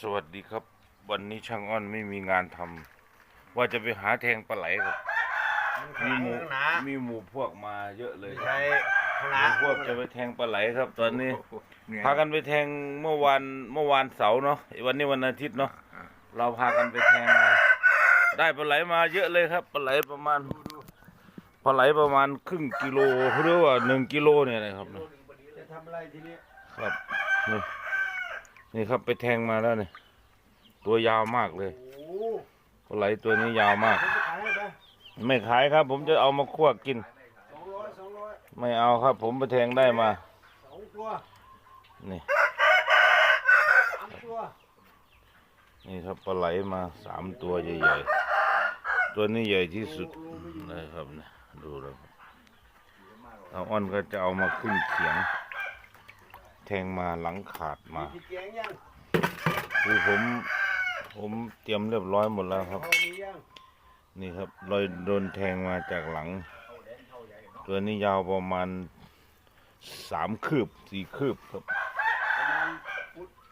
สวัสดีครับ วันนี้ช่างอ้อนไม่มีงานทำว่าจะไปหาแทงปลาไหลครับมีหมู่ข้างหนามีหมู่พวกมาเยอะเลยใช่ข้างหหนามู่พวกจะไปแทงปลาไหลครับ ตอนนี้พากันไปแทงเมื่อวานเมื่อวานเสาร์เนาะวันนี้วันอาทิตย์เนาะเราพากันไปแทงมาได้ปลาไหลมาเยอะเลยครับปลาไหลประมาณปลาไหลประมาณครึ่งกิโลหรือว่าหนึ่งกิโลเนี่ยนะครับจะทำอะไรทีนี้ครับ นี่นี่ครับไปแทงมาแล้วเนี่ยตัวยาวมากเลยโอ้ปลาไหลตัวนี้ยาวมากผมจะขายให้ไหมไม่ขายครับ ผมจะเอามาคั่วกินสองร้อยสองร้อยไม่เอาครับ ผมไปแทงได้มาสองตัวนี่สามตัวนี่ครับปลาไหลมาสามตัวใหญ่ๆ ตัวนี้ใหญ่ที่สุดนะครับนะดูแล้วครับเอาอ้อนก็จะเอามาขึ้นเขียง แทงมาหลังขาดมาคือผมผมเตรียมเรียบร้อยหมดแล้วครับ นี่ครับรอยโดนแทงมาจากหลัง ตัวนี้ยาวประมาณสามคืบสี่คืบครับ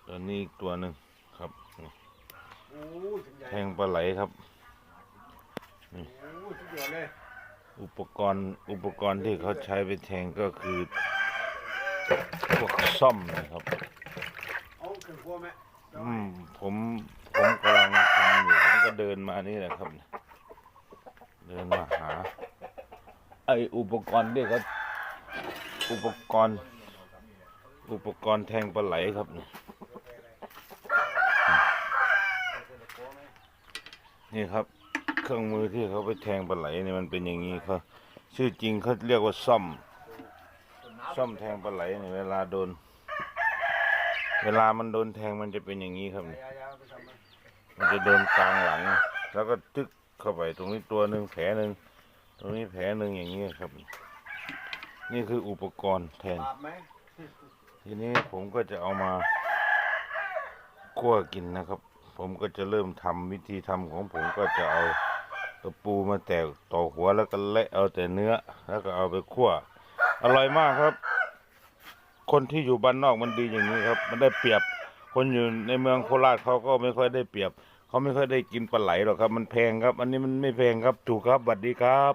ตัวนี้อีกตัวหนึ่งครับแทงปลาไหลครับอุปกรณ์อุปกรณ์ที่เขาใช้ไปแทงก็คือ พวกซ่อมนะครับเอาขึ้นครัวไหมอืมผมผมกำลังทำอยู่ผมก็เดินมานี่แหละครับ เดินมาหา ไออุปกรณ์ที่เขาอุปกรณ์ อุปกรณ์แทงปลาไหลครับนี่นี่ครับ เครื่องมือที่เขาไปแทงปลาไหลเนี่ยมันเป็นอย่างนี้เขาชื่อจริงเขาเรียกว่าซ่อม ซ่อมแทงปลาไหลเนี่ยเวลาโดน เวลามันโดนแทงมันจะเป็นอย่างนี้ครับนี่ยมันจะโดนกลางหลัง แล้วก็ตึกเข้าไปตรงนี้ตัวหนึ่งแผลหนึ่งตรงนี้แผลหนึ่งอย่างนี้ครับ นี่คืออุปกรณ์แทงบาปไหมทีนี้ผมก็จะเอามาคั่วกินนะครับ ผมก็จะเริ่มทำวิธีทำของผมก็จะเอาตะปูมาแตกต่อหัวแล้วก็เละเอาแต่เนื้อ แล้วก็เอาไปคั่ว อร่อยมากครับ คนที่อยู่บ้านนอกมันดีอย่างนี้ครับ มันได้เปรียบ คนอยู่ในเมืองโคราชเขาก็ไม่ค่อยได้เปรียบ เขาไม่ค่อยได้กินปลาไหลหรอกครับ มันแพงครับ อันนี้มันไม่แพงครับ ถูกครับสวัสดีครับ